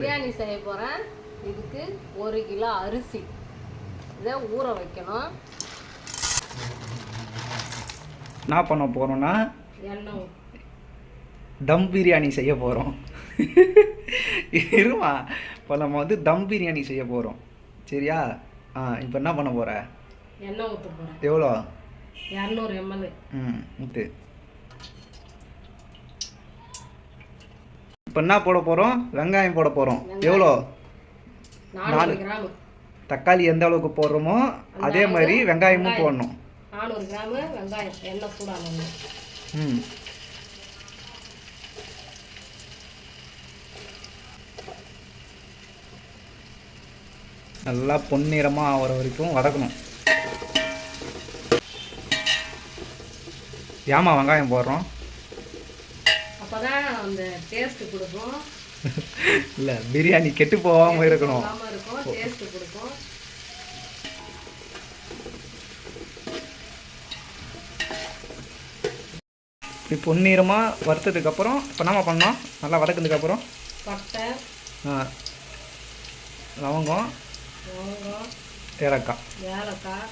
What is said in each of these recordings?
பிரியாணி செய்ய போகிறேன் இதுக்கு ஒரு கிலோ அரிசி. இதை ஊற வைக்கணும். என்ன பண்ண போகிறோம்னா எண்ணெய். தம் பிரியாணி செய்ய போகிறோம் இருமா? இப்போ நம்ம வந்து தம் பிரியாணி செய்ய போகிறோம் சரியா? ஆ இப்போ என்ன பண்ண போகிற எண்ணெய் ஊற்ற போகிறேன் எவ்வளோ? இரநூறு எம்எல் ம் ஊத்து. இப்போ என்ன போட போகிறோம் வெங்காயம் போட போகிறோம் எவ்வளோ? நாலு. தக்காளி எந்த அளவுக்கு போடுறோமோ அதே மாதிரி வெங்காயமும் போடணும். நானூறு கிராம் வெங்காயம். எண்ணெய் சூடாகணும் ம். நல்லா பொன்னிறமாக ஆகிற வரைக்கும் வதக்கணும். ஏமா வெங்காயம் போடுறோம்? அந்த டேஸ்ட்டு கொடுக்கும். இல்லை பிரியாணி கெட்டு போகாமல் இருக்கணும். இருக்கும் டேஸ்ட்டு கொடுக்கும். இப்படி பொன்னிறமாக வறுத்ததுக்கப்புறம் இப்போ நம்ம பண்ணோம்? நல்லா வதக்குனதுக்கப்புறம் பட்டை. லவங்கம். லவங்கம். ஏலக்காய். ஏலக்காய்.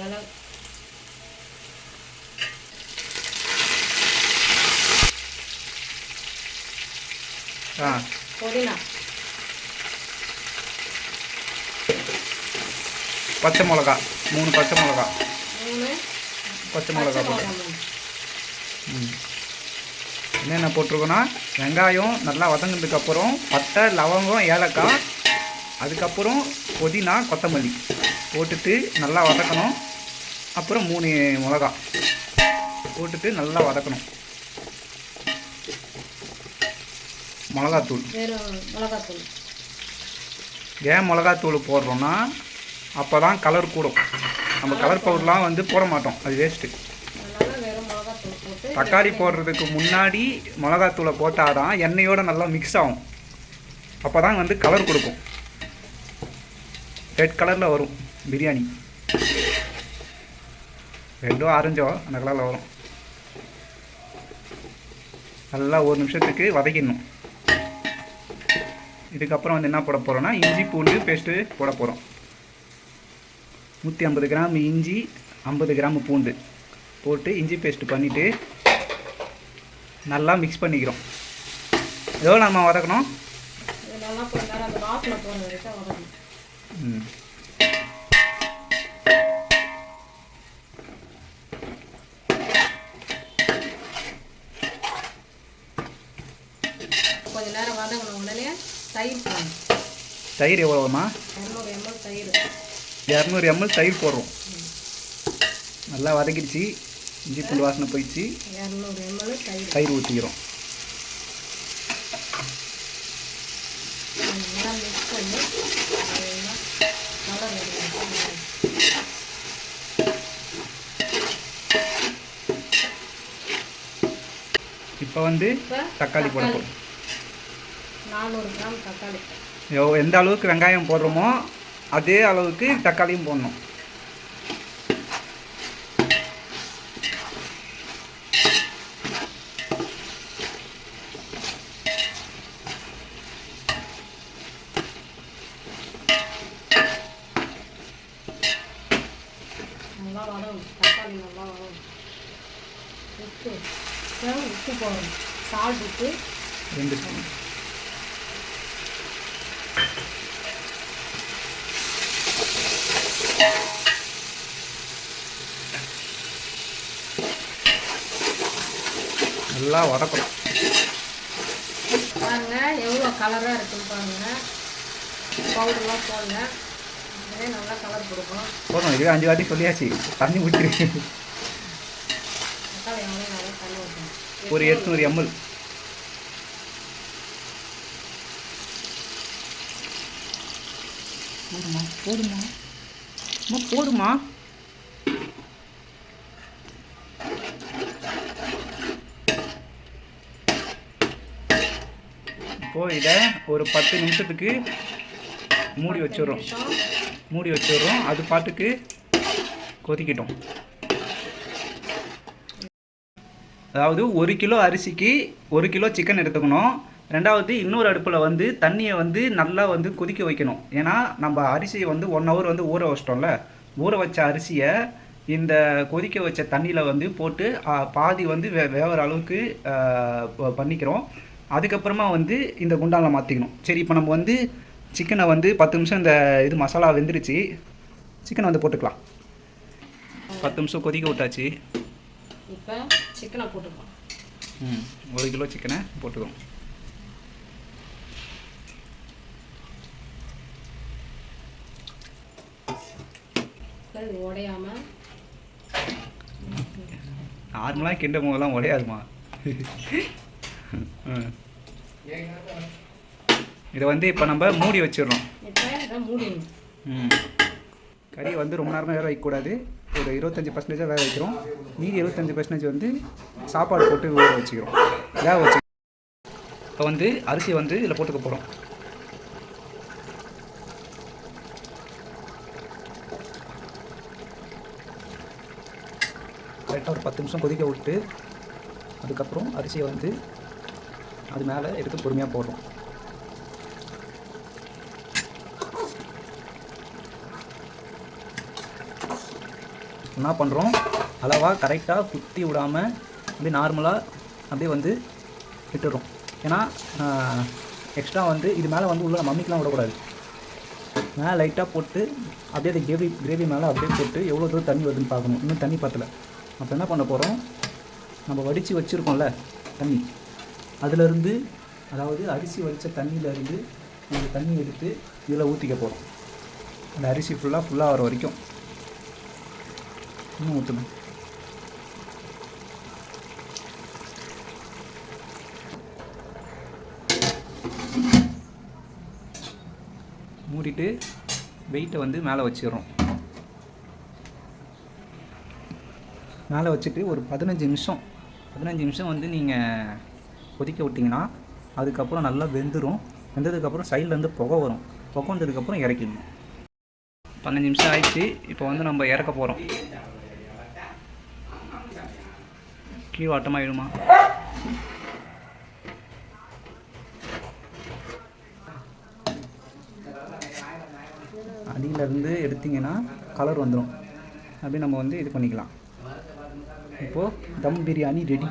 ஏல புதினா. பச்சை மிளகா. மூணு பச்சை மிளகா. பச்சை மிளகா போட்டு. ம். என்னென்ன போட்டிருக்கோன்னா வெங்காயம் நல்லா வதங்கினதுக்கப்புறம் பட்டை லவங்கம் ஏலக்காய் அதுக்கப்புறம் புதினா கொத்தமல்லி போட்டுட்டு நல்லா வதக்கணும். அப்புறம் மூணு மிளகா போட்டுட்டு நல்லா வதக்கணும். மிளகாத்தூள். வெறும் மிளகாத்தூள். ஏன் மிளகாத்தூள் போடுறோன்னா அப்போ தான் கலர் கூடும். நம்ம கலர் பவுடர்லாம் வந்து போட மாட்டோம். அது வேஸ்ட்டு தக்காளி போடுறதுக்கு முன்னாடி மிளகாத்தூளை போட்டால் தான் எண்ணெயோட நல்லா மிக்ஸ் ஆகும். அப்போ தான் வந்து கலர் கொடுக்கும். ரெட் கலரில் வரும் பிரியாணி. ரெண்டும் ஆரஞ்சோ அந்த கலரில் வரும். நல்லா ஒரு நிமிஷத்துக்கு வதக்கிடணும். இதுக்கப்புறம் வந்து என்ன போட போகிறோன்னா இஞ்சி பூண்டு பேஸ்ட்டு போட போகிறோம் நூற்றி ஐம்பது கிராம் இஞ்சி ஐம்பது கிராம் பூண்டு போட்டு இஞ்சி பேஸ்ட் பண்ணிவிட்டு நல்லா மிக்ஸ் பண்ணிக்கிறோம். எவ்வளோ நம்ம வதக்கணும். கொஞ்ச நேரம் அந்த வாசனை போகிற வரைக்கும் வதக்கணும். ம். கொஞ்ச நேரம் வதங்கின உடனே தயிர் தயிர் எவ்வளோமா இரநூறு எம்எல் தயிர். போடுறோம். நல்லா வதக்கிடுச்சு. இஞ்சி பூண்டு வாசனை போயிடுச்சு. தயிர். தயிர் ஊற்றிக்கிறோம் இப்போ வந்து தக்காளி போட போகிறோம் நானூறு கிராம் தக்காளி. எவ் எந்த அளவுக்கு வெங்காயம் போடுறோமோ அதே அளவுக்கு தக்காளியும் போடணும். நல்லா தக்காளி நல்லா வதங்கணும் உப்பு உப்பு போடணும். சால்ட் உப்பு. ரெண்டு ஸ்பூன். நல்லா வதக்கணும். பாருங்க எவ்வளோ கலராக இருக்குன்னு பாருங்க. பவுடர்லாம் போடுங்க. இதே நல்லா கலர் கொடுக்கும் போதும் இதுவே அஞ்சு வாட்டி சொல்லியாச்சு. தண்ணி ஊற்றணும் ஒரு எட்நூறு எம்எல் போடுமா போடுமா? அம்மா, போடுமா? இப்போ இதை ஒரு பத்து நிமிஷத்துக்கு மூடி வச்சிடுறோம். மூடி வச்சிடுறோம். அது பாட்டுக்கு கொதிக்கிட்டோம். அதாவது ஒரு கிலோ அரிசிக்கு ஒரு கிலோ சிக்கன் எடுத்துக்கணும். ரெண்டாவது இன்னொரு அடுப்பில் வந்து தண்ணியை வந்து நல்லா வந்து கொதிக்க வைக்கணும். ஏன்னா நம்ம அரிசியை வந்து ஒன் ஹவர் வந்து ஊற வச்சிட்டோம்ல. ஊற வச்ச அரிசியை இந்த கொதிக்க வச்ச தண்ணியில் வந்து போட்டு பாதி வந்து வே வேகிற அளவுக்கு பண்ணிக்கிறோம். அதுக்கப்புறமா வந்து இந்த குண்டானில் மாற்றிக்கணும் சரி இப்போ நம்ம வந்து சிக்கனை வந்து பத்து நிமிஷம் இந்த இது மசாலா வெந்துருச்சு. சிக்கனை வந்து போட்டுக்கலாம். பத்து நிமிஷம் கொதிக்க விட்டாச்சு. இப்போ சிக்கனை போட்டுக்கலாம். ம் ஒரு கிலோ சிக்கனை போட்டுக்கிறோம் இது உடையாம நார்மலாக கிண்ட போதெல்லாம் உடையாதுமா. இதை வந்து இப்போ நம்ம மூடி வச்சிடுறோம் கறியை வந்து ரொம்ப நேரமாக வேக வைக்கக்கூடாது. ஒரு இருபத்தஞ்சி பர்சன்டேஜாக வேக வைக்கிறோம். மீதி இருபத்தஞ்சி பர்சன்டேஜ் வந்து சாப்பாடு போட்டு ஊற வச்சுக்கிறோம். வேக வச்சு இப்போ வந்து அரிசியை வந்து இதில் போட்டுக்க போகிறோம் கரெக்டாக ஒரு பத்து நிமிஷம் கொதிக்க விட்டு அதுக்கப்புறம் அரிசியை வந்து அது மேலே எடுத்து பொறுமையாக போடுறோம். என்ன பண்ணுறோம் அளவாக கரெக்டாக குத்தி விடாமல் அப்படியே நார்மலாக அப்படியே வந்து விட்டுடுறோம். ஏன்னா எக்ஸ்ட்ரா வந்து இது மேலே வந்து உள்ள மம்மிக்கெலாம் விடக்கூடாது. மேலே லைட்டாக போட்டு அப்படியே அந்த கிரேவி கிரேவி மேலே அப்படியே போட்டு எவ்வளோ தூரம் தண்ணி வருதுன்னு பார்க்கணும். இன்னும் தண்ணி பத்தலை. அப்போ என்ன பண்ண போகிறோம் நம்ம வடித்து வச்சுருக்கோம்ல தண்ணி. அதிலிருந்து அதாவது அரிசி வடித்த தண்ணியிலேருந்து இந்த தண்ணி எடுத்து இதில் ஊற்றிக்க போகிறோம் அந்த அரிசி ஃபுல்லாக ஃபுல்லாக வர வரைக்கும். இன்னும் ஊற்றணும் மூடிட்டு வெயிட்டை வந்து மேலே வச்சிடுறோம். மேலே வச்சுட்டு ஒரு பதினஞ்சு நிமிஷம் பதினஞ்சு நிமிஷம் வந்து நீங்கள் கொதிக்க விட்டிங்கன்னா அதுக்கப்புறம் நல்லா வெந்துடும் வெந்ததுக்கப்புறம் சைட்லேருந்து புகை வரும். புகை வந்ததுக்கப்புறம் இறக்கிடணும். பதினஞ்சு நிமிஷம் ஆயிடுச்சு. இப்போ வந்து நம்ம இறக்க போகிறோம் கீழ் வாட்டமாயிடுமா? அடியிலேருந்து எடுத்தீங்கன்னா கலர் வந்துடும் அப்படியே நம்ம வந்து இது பண்ணிக்கலாம். இப்போது தம் பிரியாணி ரெடி